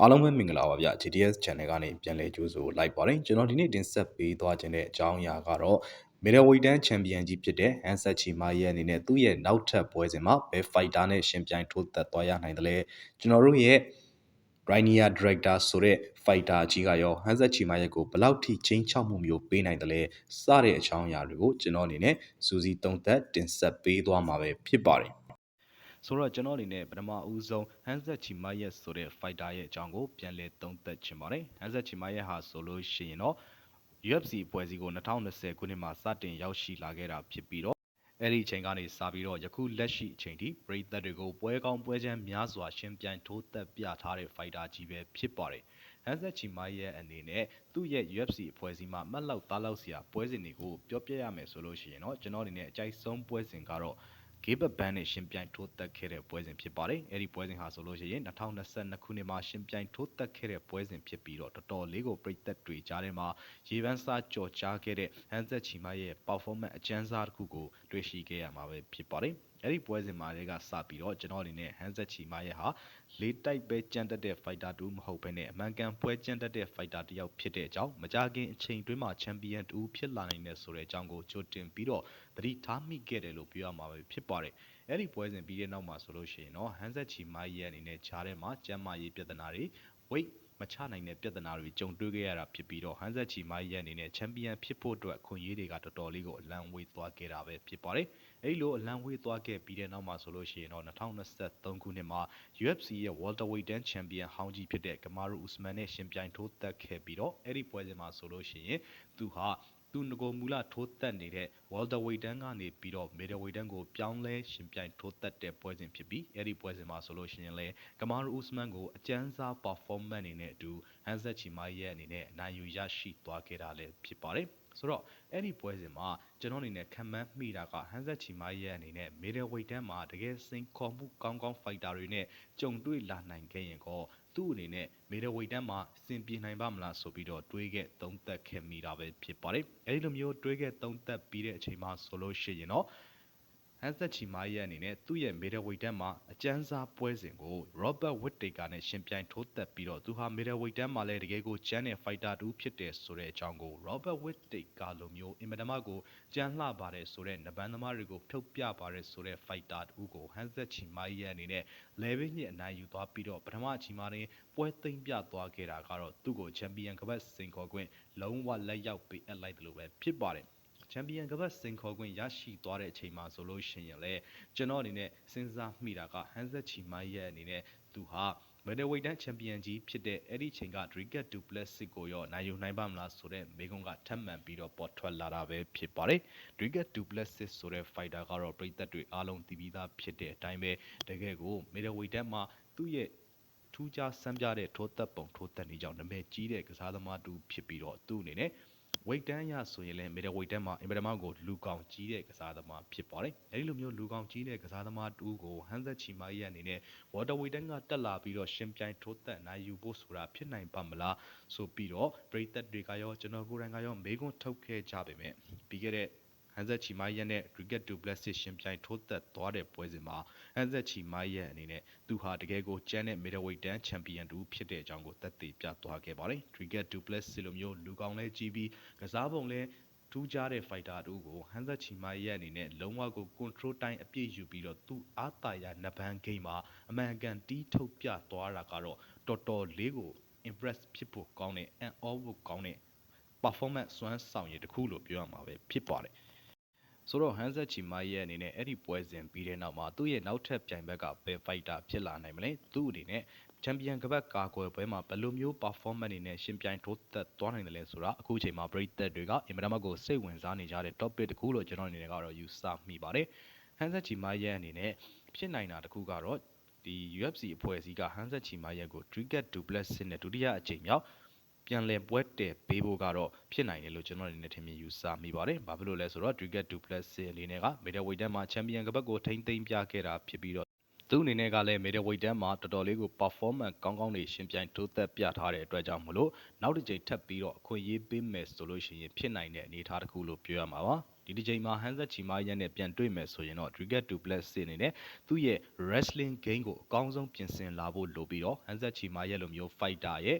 အားလုံးပဲမင်္ဂလာပါဗျ GTS Channel ကနေပြန်လည်ကြိုဆိုလိုက်ပါတယ်ကျွန်တော်ဒီနေ့တင်ဆက်ပေးသွားခြင်းတဲ့အကြောင်းအရာကတော့မီဒယ်ဝေးတန်းချန်ပီယံကြီးဖြစ်တဲ့ဟန်ဆက်ချီမာရဲ့အနေနဲ့သူ့ရဲ့နောက်ထပ်ပွဲစဉ်မှာဘယ်ဖိုက်တာနဲ့ရှင်ပြိုင်ထိုးသက်သွားရနိုင်တယ်လဲကျွန်တော်တို့ရဲ့ Rainier Director ဆိုတဲ့ fighter ကြီးကရောဟန်ဆက်ချီမာရဲ့ကိုဘယ်လောက်ထိချင်းချောက်မှုမျိုးပေးနိုင်တယ်လဲစတဲ့အကြောင်းအရာတွေကိုကျွန်တော်အနေနဲ့စူးစီးသုံးသပ်တင်ဆက်ပေးသွားမှာပဲဖြစ်ပါတယ် ဆိုတော့ကျွန်တော်အနေနဲ့ပထမဦးဆုံးဟန်ဆက်ချီမာယက်ဆိုတဲ့ fighter ရဲ့အကြောင်းကိုပြန်လည်သုံးသပ်ချင်ပါတယ်ဟန်ဆက်ချီမာယက်ဟာဆိုလို့ရှိရင်တော့ UFC ပွဲစီကို2020ခုနှစ်မှာစတင်ရောက်ရှိလာခဲ့တာဖြစ်ပြီးတော့အဲ့ဒီအချိန်ကနေစပြီးတော့ယခုလက်ရှိအချိန်ထိပရိသတ်တွေကိုပွဲကောင်းပွဲချမ်းများစွာရှင်ပြိုင်ထိုးသက်ပြထားတဲ့ fighter ကြီးပဲဖြစ်ပါတယ်ဟန်ဆက်ချီမိုင်းရဲ့အနေနဲ့သူ့ရဲ့ UFC အဖွဲ့အစည်းမှာမှတ်လောက်သားလောက်စရာပွဲစဉ်တွေကိုပြောပြရမယ်ဆိုလို့ရှိရင်တော့ကျွန်တော်အနေနဲ့အကြိုက်ဆုံးပွဲစဉ်ကတော့ ဂေးဘတ်ဘန်းနဲ့ရှင်ပြိုင်ထိုးတက်ခဲ့တဲ့ပွဲစဉ်ဖြစ်ပါတယ်။အဲဒီပွဲစဉ်ဟာဆိုလို့ရှိရင်2022ခုနှစ်မှာရှင်ပြိုင်ထိုးတက်ခဲ့တဲ့ပွဲစဉ်ဖြစ်ပြီးတော့တော်တော်လေးကိုပြည်သက်တွေကြားထဲမှာရေပန်းစားကြော်ကြားခဲ့တဲ့ဟန်ဆက်ချီမရဲ့ performance အကျန်းစားတစ်ခုကိုတွေ့ရှိခဲ့ရမှာပဲဖြစ်ပါတယ်။ အဲ့ဒီပွဲစဉ်မှာလည်းကစပြီးတော့ကျွန်တော်အနေနဲ့ဟန်ဆက်ချီမရဲ့ဟာလေးတိုက်ပဲကြမ်းတက်တဲ့ fighter တူမဟုတ်ဘဲနဲ့အမှန်ကန်ပွဲကြမ်းတက်တဲ့ fighter တစ်ယောက်ဖြစ်တဲ့အကြောင်းမကြခင်အချိန်တွင်းမှာ champion တူဖြစ်လာနိုင်တဲ့ဆိုတဲ့အကြောင်းကိုကြိုတင်ပြီးတော့သတိထားမိခဲ့တယ်လို့ပြောရမှာပဲဖြစ်ပါတယ်အဲ့ဒီပွဲစဉ်ပြီးတဲ့နောက်မှာဆိုလို့ရှိရင်တော့ဟန်ဆက်ချီမိုင်းရဲ့အနေနဲ့ခြားထဲမှာကျမ်းမာရေးပြဿနာတွေ weight မချနိုင်တဲ့ပြဿနာတွေကြုံတွေ့ခဲ့ရတာဖြစ်ပြီးတော့ဟန်ဆက်ချီမိုင်းရဲ့အနေနဲ့ချန်ပီယံဖြစ်ဖို့အတွက်ခွင့်ရေးတွေကတော်တော်လေးကိုအလံဝေးသွားခဲ့တာပဲဖြစ်ပါတယ်။အဲဒီလိုအလံဝေးသွားခဲ့ပြီးတဲ့နောက်မှာဆိုလို့ရှိရင်တော့2023ခုနှစ်မှာ UFC ရဲ့ welterweight တန်းချန်ပီယံဟောင်းကြီးဖြစ်တဲ့ကမာရူဥစမန်နဲ့ရှင်ပြိုင်ထိုးသက်ခဲ့ပြီးတော့အဲ့ဒီပွဲစဉ်မှာဆိုလို့ရှိရင်သူဟာ သူငကိုမူလထိုးသက်နေတဲ့ welterweight တန်းကနေပြီးတော့ middleweight တန်းကိုပြောင်းလဲရှင်ပြိုင်ထိုးသက်တဲ့ပွဲစဉ်ဖြစ်ပြီးအဲ့ဒီပွဲစဉ်မှာဆိုလို့ရှိရင်လေကမာရူဥစမန်ကိုအကျန်းစား performance အနေနဲ့အတူဟန်ဆက်ချီမိုင်းရဲ့အနေနဲ့အနိုင်ယူရရှိသွားခဲ့တာလည်းဖြစ်ပါတယ်ဆိုတော့အဲ့ဒီပွဲစဉ်မှာကျွန်တော်အနေနဲ့ခံမှန်းမိတာကဟန်ဆက်ချီမိုင်းရဲ့အနေနဲ့ middle weight တန်းမှာတကယ်စိန်ခေါ်မှုကောင်းကောင်း fighter တွေနဲ့ကြုံတွေ့လာနိုင်ခဲ့ရင်ကော သူ့အနေနဲ့ middle weight တန်းမှာစင်ပြေနိုင်ပါမလားဆိုပြီးတော့တွေးခဲ့သုံးသပ်ခဲ့မိတာပဲဖြစ်ပါတယ်အဲဒီလိုမျိုးတွေးခဲ့သုံးသပ်ပြီးတဲ့အချိန်မှာဆိုလို့ရှိရင်တော့ ဟန်ဆက်ချီမာရဲ့အနေနဲ့သူ့ရဲ့ middleweight တန်းမှာအကျန်းစားပွဲစဉ်ကို Robert Whittaker နဲ့ရှင်ပြိုင်ထိုးသက်ပြီးတော့သူဟာ middleweight တန်းမှာလည်းတကယ်ကိုကျန်းတဲ့ fighter တူဖြစ်တယ်ဆိုတဲ့အကြောင်းကို Robert Whittaker လိုမျိုးအင်မတန်မှကိုကြမ်းလှပါတယ်ဆိုတဲ့နဘန်သမားတွေကိုဖြုတ်ပြပါတယ်ဆိုတဲ့ fighter တူကိုဟန်ဆက်ချီမာရဲ့အနေနဲ့ level ညစ်အနိုင်ယူသွားပြီးတော့ပထမချီမာတွင်ပွဲသိမ်းပြသွားခဲ့တာကတော့သူ့ကိုချန်ပီယံကပတ်စင်ခေါ်ခွင့်လုံးဝလက်ရောက်ပေးအပ်လိုက်တယ်လို့ပဲဖြစ်ပါတယ် ချန်ပီယံကပတ်စင်ခေါ်ခွင့်ရရှိသွားတဲ့အချိန်မှာဆိုလို့ရှိရင်လည်းကျွန်တော်အနေနဲ့စဉ်းစားမိတာကဟန်ဆက်ချီမိုင်းရဲ့အနေနဲ့သူဟာမီဒယ်ဝိတ်တန်းချန်ပီယံကြီးဖြစ်တဲ့အဲ့ဒီချိန်က Driget Duplessis ကိုရောနိုင်ယူနိုင်ပါမလားဆိုတဲ့မေကွန်ကထပ်မံပြီးတော့ပေါ်ထွက်လာတာပဲဖြစ်ပါတယ်။ Driget Duplessis ဆိုတဲ့ fighter ကတော့ပြည်သက်တွေအားလုံးသိပြီးသားဖြစ်တဲ့အတိုင်းပဲတကယ်ကိုမီဒယ်ဝိတ်တန်းမှာသူ့ရဲ့ထူးခြားစမ်းပြတဲ့ထိုးသက်ပုံထိုးသက်နေကြောင်းနာမည်ကြီးတဲ့ကစားသမားတူဖြစ်ပြီးတော့သူ့အနေနဲ့ weight တန်းရဆိုရင်လည်း middle weight တန်းမှာအင်ပဒမကိုလူကောင်ကြီးတဲ့ကစားသမားဖြစ်ပါတယ်။အဲဒီလိုမျိုးလူကောင်ကြီးတဲ့ကစားသမားတူကိုဟန်သက်ချီမာရဲ့အနေနဲ့ water weight တန်းကတက်လာပြီးတော့ရှင်ပြိုင်ထိုးသက်နိုင်ယူဖို့ဆိုတာဖြစ်နိုင်ပါမလားဆိုပြီးတော့ပရိသတ်တွေကရောကျွန်တော်ကိုယ်တိုင်ကရောမေးခွန်းထုတ်ခဲ့ကြပေမဲ့ပြီးခဲ့တဲ့ ဟန်ဇက်ချီမိုင်းရက်နဲ့ Cricket to Blessed ရှင်ပြိုင်ထိုးသက်သွားတဲ့ပွဲစဉ်မှာဟန်ဇက်ချီမိုင်းရက်အနေနဲ့သူဟာတကယ်ကိုကျန်းတဲ့ middleweight တန်းချန်ပီယံတူဖြစ်တဲ့အကြောင်းကိုသက်သေပြသွားခဲ့ပါတယ်။ Cricket to Blessed လိုမျိုးလူကောင်းလဲကြီးပြီးကစားပုံလဲထူးခြားတဲ့ fighter တို့ကိုဟန်ဇက်ချီမိုင်းရဲ့အနေနဲ့လုံးဝကို control တိုင်းအပြည့်ယူပြီးတော့သူ့အားတာရနဘန်ဂိမ်းမှာအမှန်ကန်တီးထုတ်ပြသွားတာကတော့တော်တော်လေးကို impress ဖြစ်ဖို့ကောင်းတဲ့အံ့ဩဖို့ကောင်းတဲ့ performance စွမ်းဆောင်ရည်တစ်ခုလို့ပြောရမှာပဲဖြစ်ပါတယ် ဆိုတော့ဟန်ဆက်ချီမိုင်းရဲ့အနေနဲ့အဲ့ဒီပွဲစဉ်ပြီးတဲ့နောက်မှာသူ့ရဲ့နောက်ထပ်ပြိုင်ဘက်ကဘယ်ဖိုက်တာဖြစ်လာနိုင်မလဲသူ့အနေနဲ့ချန်ပီယံကပတ်ကာကွယ်ပွဲမှာဘယ်လိုမျိုး performance တွေနဲ့ရှင်ပြိုင်ထိုးသက်သွားနိုင်တယ်လဲဆိုတာအခုချိန်မှာပရိသတ်တွေကအင်မတန်မှကိုစိတ်ဝင်စားနေကြတဲ့ topic တခုလို့ကျွန်တော်အနေနဲ့ကတော့ယူဆမိပါတယ်ဟန်ဆက်ချီမိုင်းရဲ့အနေနဲ့ဖြစ်နိုင်တာတခုကတော့ဒီ UFC အဖွဲ့အစည်းကဟန်ဆက်ချီမိုင်းရဲ့ကို Triget Duplessis နဲ့ဒုတိယအကြိမ်မြောက် ပြန်လည်ပွဲတည်ပေးဖို့ကတော့ဖြစ်နိုင်တယ်လို့ကျွန်တော်အနေနဲ့ထင်မြင်ယူဆမိပါတယ်။ဘာဖြစ်လို့လဲဆိုတော့ Driget Duplessis အနေနဲ့က middleweight တန်းမှာချန်ပီယံကပတ်ကိုထိမ့်သိမ်းပြခဲ့တာဖြစ်ပြီးတော့သူ့အနေနဲ့ကလည်း middleweight တန်းမှာတော်တော်လေးကို performance ကောင်းကောင်းနေရှင်ပြိုင်ထိုးသက်ပြထားတဲ့အတွက်ကြောင့်မလို့နောက်တစ်ကြိမ်ထပ်ပြီးတော့အခွင့်အရေးပေးမယ်ဆိုလို့ရှိရင်ဖြစ်နိုင်တဲ့အနေအထားတစ်ခုလို့ပြောရမှာပါ။ဒီတစ်ချိန်မှာ Hanset Chimaev နဲ့ပြန်တွေ့မယ်ဆိုရင်တော့ Dricus Du Plessis အနေနဲ့သူ့ရဲ့ wrestling game ကိုအကောင်းဆုံးပြင်ဆင်လာဖို့လိုပြီးတော့ Hanset Chimaev လိုမျိုး fighter ရဲ့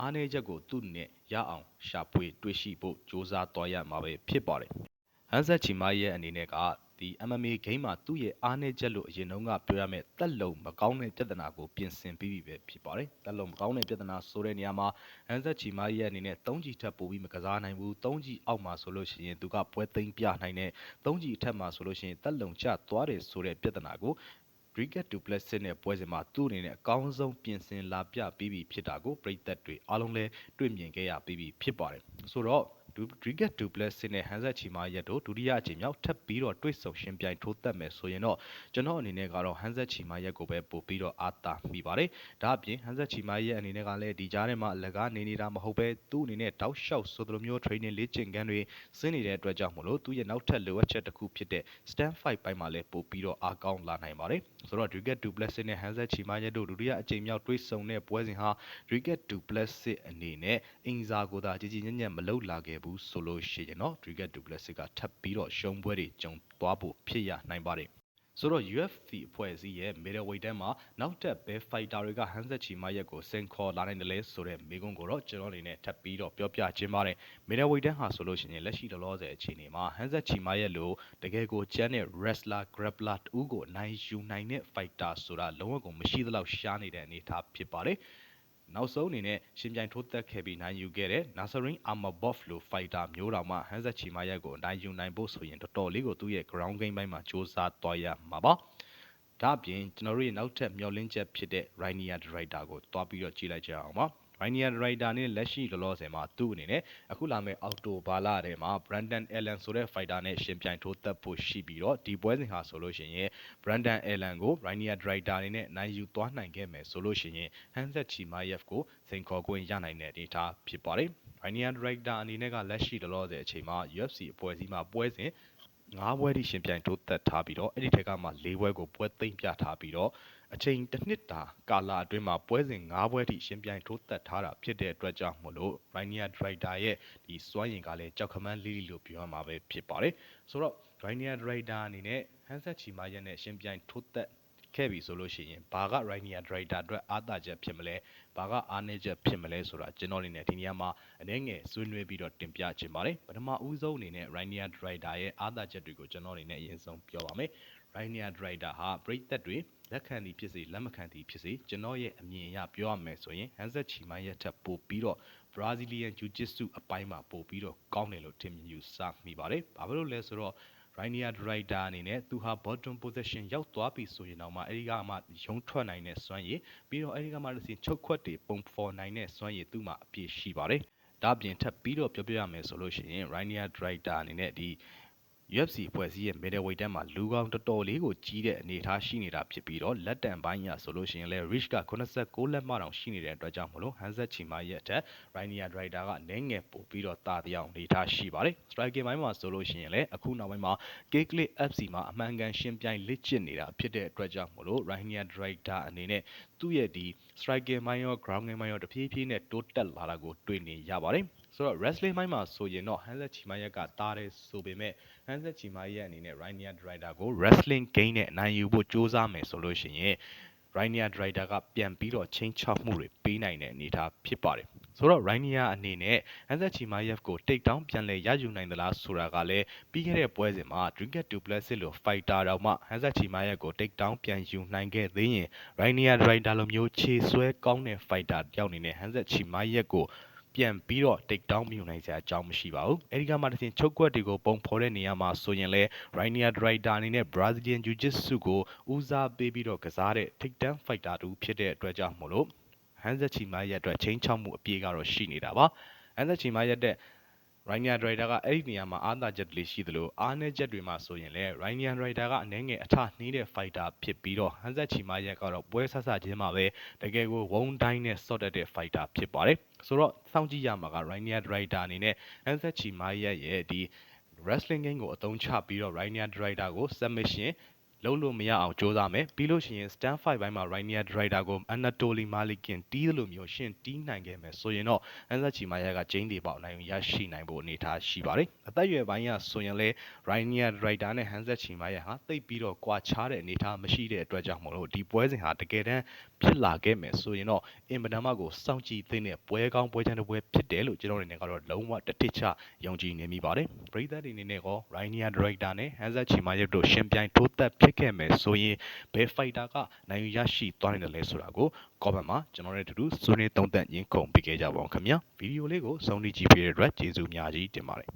အားနည်းချက်ကိုသူ့နဲ့ရအောင်ရှာဖွေတွေ့ရှိဖို့စ조사သွားရမှာပဲဖြစ်ပါတယ်။ Hanset Chimaev ရဲ့အနေနဲ့ကဒီ MMA game မှာသူ့ရဲ့အားနည်းချက်လို့အရင်တုန်းကပြောရမယ်တက်လုံမကောင်းတဲ့ပြဿနာကိုပြင်ဆင်ပြီးပြီပဲဖြစ်ပါတယ်။တက်လုံမကောင်းတဲ့ပြဿနာဆိုတဲ့နေရာမှာ Hanset Chimaev ရဲ့အနေနဲ့3ကြီးထပ်ပို့ပြီးမကစားနိုင်ဘူး3ကြီးအောက်မှာဆိုလို့ရှိရင်သူကပွဲသိမ်းပြနိုင်တဲ့3ကြီးအထက်မှာဆိုလို့ရှိရင်တက်လုံချသွားတယ်ဆိုတဲ့ပြဿနာကို Dricus Du Plessis နဲ့ပွဲစဉ်မှာသူ့အနေနဲ့အကောင်းဆုံးပြင်ဆင်လာပြပြီးပြီဖြစ်တာကိုပြည်သက်တွေအားလုံးလည်းတွေ့မြင်ခဲ့ရပြီးပြီဖြစ်ပါတယ်။ဆိုတော့ Dricus Du Plessis နဲ့ Hanset Chimaev တို့ဒုတိယအကြိမ်မြောက်ထပ်ပြီးတော့တွေ့ဆုံရှင်ပြိုင်ထိုးသက်မယ်ဆိုရင်တော့ကျွန်တော်အနေနဲ့ကတော့ Hanset Chimaev ကိုပဲပို့ပြီးတော့အားတာမိပါတယ်။ဒါအပြင် Hanset Chimaev ရဲ့အနေနဲ့ကလည်းဒီကြားထဲမှာအလကားနေနေတာမဟုတ်ပဲသူ့အနေနဲ့တောက်လျှောက်ဆိုသလိုမျိုး training လေ့ကျင့်ခန်းတွေဆင်းနေတဲ့အတွက်ကြောင့်မလို့သူ့ရဲ့နောက်ထပ်လိုအပ်ချက်တစ်ခုဖြစ်တဲ့ stand fight ပိုင်းမှာလည်းပို့ပြီးတော့အားကောင်းလာနိုင်ပါတယ်။ဆိုတော့ Dricus Du Plessis နဲ့ Hanset Chimaev တို့ဒုတိယအကြိမ်မြောက်တွေ့ဆုံတဲ့ပွဲစဉ်ဟာ Dricus Du Plessis အနေနဲ့အင်ဇာကိုသာကြည်ကြည်ညံ့ညံ့မလုပ်လာခဲ့ဘူးဆိုလို့ရှိရင်တော့ Dricus Du Plessis ကထပ်ပြီးတော့ရှုံးပွဲတွေကြုံသွားဖို့ဖြစ်ရနိုင်ပါတယ်ဆိုတော့ UFC အဖွဲ့အစည်းရဲ့ middleweight တန်းမှာနောက်ထပ်ဘယ် fighter တွေက Hanset Chimaev ကိုစင်ခေါ်လာနိုင်တယ်လဲဆိုတဲ့မိကုန်းကိုတော့ကျွန်တော်အနေနဲ့ထပ်ပြီးတော့ပြောပြခြင်းပါတယ် middleweight တန်းဟာဆိုလို့ရှိရင်လက်ရှိလောလောဆယ်အခြေအနေမှာ Hanset Chimaev လိုတကယ်ကိုကျန်းတဲ့ wrestler grappler တူကိုနိုင်ယူနိုင်တဲ့ fighter ဆိုတာလုံးဝကိုမရှိသလောက်ရှားနေတဲ့အနေအထားဖြစ်ပါတယ် နောက်ဆုံးအနေနဲ့ရှင်ပြိုင်ထိုးသက်ခဲ့ပြီးနိုင်ယူခဲ့တဲ့ Nasrin Amabov လို fighter မျိုးတော်မှ Hanset Chimaev ကိုနိုင်ယူနိုင်ဖို့ဆိုရင်တော်တော်လေးကိုသူ့ရဲ့ ground game ဘိုင်းမှာစ조사သွားရမှာပါဒါအပြင်ကျွန်တော်တို့ရဲ့နောက်ထပ်မျှော်လင့်ချက်ဖြစ်တဲ့ Rainier Director ကိုတွားပြီးတော့ကြည့်လိုက်ကြအောင်ပါ။ Rainier Director နဲ့လက်ရှိလောလောဆယ်မှာသူ့အနေနဲ့အခုလာမယ့်အောက်တိုဘာလထဲမှာ Brandon Allen ဆိုတဲ့ fighter နဲ့ရှင်ပြိုင်ထိုးသက်ဖို့ရှိပြီးတော့ဒီပွဲစဉ်ဟာဆိုလို့ရှိရင် Brandon Allen ကို Rainier Director အနေနဲ့နိုင်ယူသွားနိုင်ခဲ့မယ်ဆိုလို့ရှိရင် Hanset Chimaev ကိုစိန်ခေါ်ခွင့်ရနိုင်တဲ့အနေအထားဖြစ်ပါတယ်။ Rainier Director အနေနဲ့ကလက်ရှိလောလောဆယ်အချိန်မှာ UFC အဖွဲ့အစည်းမှာပွဲစဉ်ငါးပွဲထိရှင်ပြိုင်ထိုးသက်ထားပြီးတော့အဲ့ဒီထက်ကမှ၄ပွဲကိုပွဲသိမ်းပြထားပြီးတော့ အချိန်တစ်နှစ်တာကာလအတွင်းမှာပွဲစဉ်၅ပွဲထိရှင်ပြိုင်ထိုးသက်ထားတာဖြစ်တဲ့အတွက်ကြောင့်မို့လို့ Rainier Drider ရဲ့ဒီစွမ်းရည်ကလည်းကြောက်ခမန်းလေးလို့ပြောရမှာပဲဖြစ်ပါတယ်ဆိုတော့ Rainier Drider အနေနဲ့ Hanset Chimaev နဲ့ရှင်ပြိုင်ထိုးသက်ခဲ့ပြီဆိုလို့ရှိရင်ဘာက Rainier Drider အတွက်အားသာချက်ဖြစ်မလဲဘာကအားနည်းချက်ဖြစ်မလဲဆိုတာကျွန်တော်အနေနဲ့ဒီနေရာမှာအနည်းငယ်ဆွေးနွေးပြီးတော့တင်ပြချင်ပါတယ်ပထမဦးဆုံးအနေနဲ့ Rainier Drider ရဲ့အားသာချက်တွေကိုကျွန်တော်အနေနဲ့အရင်ဆုံးပြောပါမယ် Rainier Drider ဟာပရိသတ်တွေလက်ခံသည်ဖြစ်စေလက်မခံသည်ဖြစ်စေကျွန်တော်ရဲ့အမြင်အရပြောရမယ်ဆိုရင် Hanset Chimaev ရဲ့ထက်ပိုပြီးတော့ Brazilian Jiu-Jitsu အပိုင်းမှာပိုပြီးတော့ကောင်းတယ်လို့ထင်မြင်ယူဆမိပါတယ်။ဘာဖြစ်လို့လဲဆိုတော့ Rainier Drider အနေနဲ့သူဟာ bottom position ရောက်သွားပြီဆိုရင်တော့မှအဲဒီကမှရုံထွက်နိုင်တဲ့စွမ်းရည်ပြီးတော့အဲဒီကမှတစ်စီချုပ်ခွက်တွေပုံဖော်နိုင်တဲ့စွမ်းရည်သူ့မှာအပြည့်ရှိပါတယ်။ဒါပြင်ထပ်ပြီးတော့ပြောပြရမယ်ဆိုလို့ရှိရင် Rainier Drider အနေနဲ့ဒီ UFC ဖွဲ့စည်းရဲ့ middleweight တန်းမှာလူကောင်တော်တော်လေးကိုကြီးတဲ့အနေအထားရှိနေတာဖြစ်ပြီးတော့လက်တံပိုင်းရဆိုလို့ရှိရင်လည်း reach က86လက်မှတောင်ရှိနေတဲ့အတွက်ကြောင့်မလို့ Hanset Chima ရဲ့အထက် Rainier Drider ကနည်းငယ်ပို့ပြီးတော့တာတရားအနေအထားရှိပါတယ်။ striking ပိုင်းမှာဆိုလို့ရှိရင်လည်းအခုနောက်ပိုင်းမှာ K-Click FC မှာအမှန်ကန်ရှင်းပြိုင်လက်ကျင့်နေတာဖြစ်တဲ့အတွက်ကြောင့်မလို့ Rainier Drider အနေနဲ့သူ့ရဲ့ဒီ striking ပိုင်းရော ground game ပိုင်းရောတဖြည်းဖြည်းနဲ့တိုးတက်လာတာကိုတွေ့နေရပါတယ်။ ဆိုတော့ wrestling ပိုင်းမှာဆိုရင်တော့ Hanset Chimaev ကတားတယ်ဆိုပေမဲ့ Hanset Chimaev ရဲ့အနေနဲ့ Rainier Drider ကို wrestling game နဲ့နိုင်ယူဖို့စ조사မယ်ဆိုလို့ရှိရင် Rainier Drider ကပြန်ပြီးတော့ချင်းချောက်မှုတွေပေးနိုင်တဲ့အနေအထားဖြစ်ပါတယ်ဆိုတော့ Rainier အနေနဲ့ Hanset Chimaev ကို take down ပြန်လဲရယူနိုင်သလားဆိုတာကလည်းပြီးခဲ့တဲ့ပွဲစဉ်မှာ Dricus Du Plessis လို fighter တောင်မှ Hanset Chimaev ကို take down ပြန်ယူနိုင်ခဲ့သေးရင် Rainier Drider လိုမျိုးခြေဆွဲကောင်းတဲ့ fighter တယောက်အနေနဲ့ Hanset Chimaev ကို ပြန်ပြီးတော့ take down မယူနိုင်စရာအကြောင်းမရှိပါဘူးအဲဒီကမှတစ်ဆင့်ချုပ်ကွက်တွေကိုပုံဖော်တဲ့နေရာမှာဆိုရင်လဲ Rainier Drider အနေနဲ့ Brazilian Jiu-Jitsu ကိုဦးစားပေးပြီးတော့ကစားတဲ့ take down fighter တူဖြစ်တဲ့အတွက်ကြောင့်မို့လို့ Hanset Chimaev ရဲ့အတွက်ချင်းချောက်မှုအပြည့်ကတော့ရှိနေတာပါ Hanset Chimaev ရဲ့တဲ့ Rainier Drider ကအဲ့ဒီနေရာမှာအားသာချက်တွေရှိသလိုအားနည်းချက်တွေမှာဆိုရင်လည်း Rainier Drider ကအနေငယ်အထနှီးတဲ့ fighter ဖြစ်ပြီးတော့ Hanset Chimaev ကတော့ပွဲဆဆချင်းမှာပဲတကယ်ကိုဝုန်းတိုင်းနဲ့ဆော့တတ်တဲ့ fighter ဖြစ်ပါတယ်ဆိုတော့စောင့်ကြည့်ရမှာက Rainier Drider အနေနဲ့ Hanset Chimaev ရဲ့ဒီ wrestling game ကိုအသုံးချပြီးတော့ Rainier Drider ကို submission လုံးလို့မရအောင်ကြိုးစားမယ်ပြီးလို့ရှိရင် stand 5ဘိုင်းမှာ Rainier Driver ကို Anatoly Malikin တီးသလိုမျိုးရှင်တီးနိုင်ခဲ့မယ်ဆိုရင်တော့ဟန်ဆက်ချီမာယာကဂျိန်းတွေပေါက်နိုင်ရရှိနိုင်ဖို့အနေအထားရှိပါတယ်အသက်အရွယ်ပိုင်းကဆိုရင်လဲ Rainier Driver နဲ့ဟန်ဆက်ချီမာယာဟာတိတ်ပြီးတော့ကွာခြားတဲ့အနေအထားမရှိတဲ့အတွက်ကြောင့်မလို့ဒီပွဲစဉ်ဟာတကယ်တမ်းဖြစ်လာခဲ့မယ်ဆိုရင်တော့အင်မတန်မှကိုစောင့်ကြည့်သင့်တဲ့ပွဲကောင်းပွဲချမ်းတစ်ပွဲဖြစ်တယ်လို့ကျွန်တော်အနေနဲ့ကတော့လုံးဝတစ်ထစ်ချယုံကြည်နေမိပါတယ်ပရိသတ်တွေအနေနဲ့ကော Rainier Driver နဲ့ဟန်ဆက်ချီမာယာတို့ရှင်ပြိုင်ထိုးသက်ဖြစ်ခဲ့မယ်ဆိုရင်ဘယ်ဖိုက်တာကနိုင်ယူရရှိသွားနိုင်တယ်လဲဆိုတာကို comment မှာကျွန်တော်တို့အတူတူဆွေးနွေးသုံးသပ်ညှင်းကုန်ပေးခဲ့ကြပါအောင်ခင်ဗျာဗီဒီယိုလေးကိုဆုံးဖြတ်ကြည့်ပေးတဲ့အတွက်ကျေးဇူးအများကြီးတင်ပါတယ်